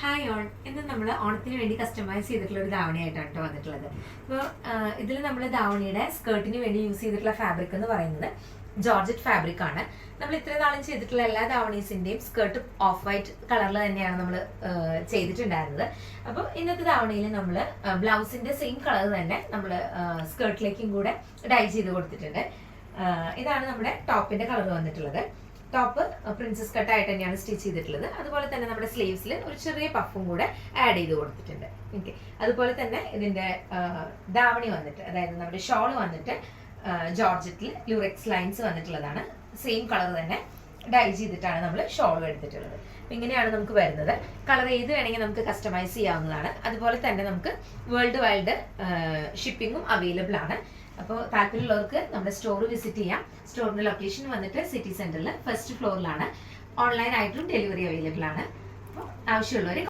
Hi on ഇന്ന് നമ്മൾ ഓണത്തിന് വേണ്ടി കസ്റ്റമൈസ് ചെയ്തിട്ടുള്ള ഒരു ധാവണിയായിട്ടാണ് കേട്ടോ വന്നിട്ടുള്ളത്. അപ്പോൾ ഇതിൽ നമ്മൾ ധാവണിയുടെ സ്കേർട്ടിന് വേണ്ടി യൂസ് ചെയ്തിട്ടുള്ള ഫാബ്രിക് എന്ന് പറയുന്നത് ജോർജറ്റ് ഫാബ്രിക് ആണ്. നമ്മൾ ഇത്ര നാളും ചെയ്തിട്ടുള്ള എല്ലാ ധാവണീസിന്റെയും സ്കേർട്ട് ഓഫ് വൈറ്റ് കളറിൽ തന്നെയാണ് നമ്മൾ ചെയ്തിട്ടുണ്ടായിരുന്നത്. അപ്പോൾ ഇന്നത്തെ ധാവണിയിൽ നമ്മൾ ബ്ലൗസിന്റെ സെയിം കളർ തന്നെ നമ്മൾ സ്കേർട്ടിലേക്കും കൂടെ ഡൈ ചെയ്ത് കൊടുത്തിട്ടുണ്ട്. ഇതാണ് നമ്മുടെ ടോപ്പിന്റെ കളർ വന്നിട്ടുള്ളത്. ടോപ്പ് പ്രിൻസസ് കട്ടായിട്ട് തന്നെയാണ് സ്റ്റിച്ച് ചെയ്തിട്ടുള്ളത്. അതുപോലെ തന്നെ നമ്മുടെ സ്ലീവ്സിൽ ഒരു ചെറിയ പഫും കൂടെ ആഡ് ചെയ്ത് കൊടുത്തിട്ടുണ്ട്. ഓക്കെ അതുപോലെ തന്നെ ഇതിന്റെ ആ, ദാവണി വന്നിട്ട് അതായത് നമ്മുടെ ഷോൾ വന്നിട്ട് ജോർജറ്റിൽ ലൂറെക്സ് ലൈൻസ് വന്നിട്ടുള്ളതാണ്. സെയിം കളർ തന്നെ. ഡൈ ചെയ്തിട്ടാണ് നമ്മൾ ഷോൾ എടുത്തിട്ടുള്ളത്. അപ്പം ഇങ്ങനെയാണ് നമുക്ക് വരുന്നത്. കളർ ഏത് വേണമെങ്കിൽ നമുക്ക് കസ്റ്റമൈസ് ചെയ്യാവുന്നതാണ്. അതുപോലെ തന്നെ നമുക്ക് വേൾഡ് വൈഡ് ഷിപ്പിങ്ങും അവൈലബിൾ ആണ്. അപ്പോൾ താല്പര്യമുള്ളവർക്ക് നമ്മുടെ സ്റ്റോർ വിസിറ്റ് ചെയ്യാം. സ്റ്റോറിന്റെ ലൊക്കേഷൻ വന്നിട്ട് സിറ്റി സെന്ററിൽ ഫസ്റ്റ് ഫ്ലോറിലാണ് ഓൺലൈൻ ആയിട്ടും ഡെലിവറി അവൈലബിൾ ആണ്. അപ്പോൾ ആവശ്യമുള്ളവർ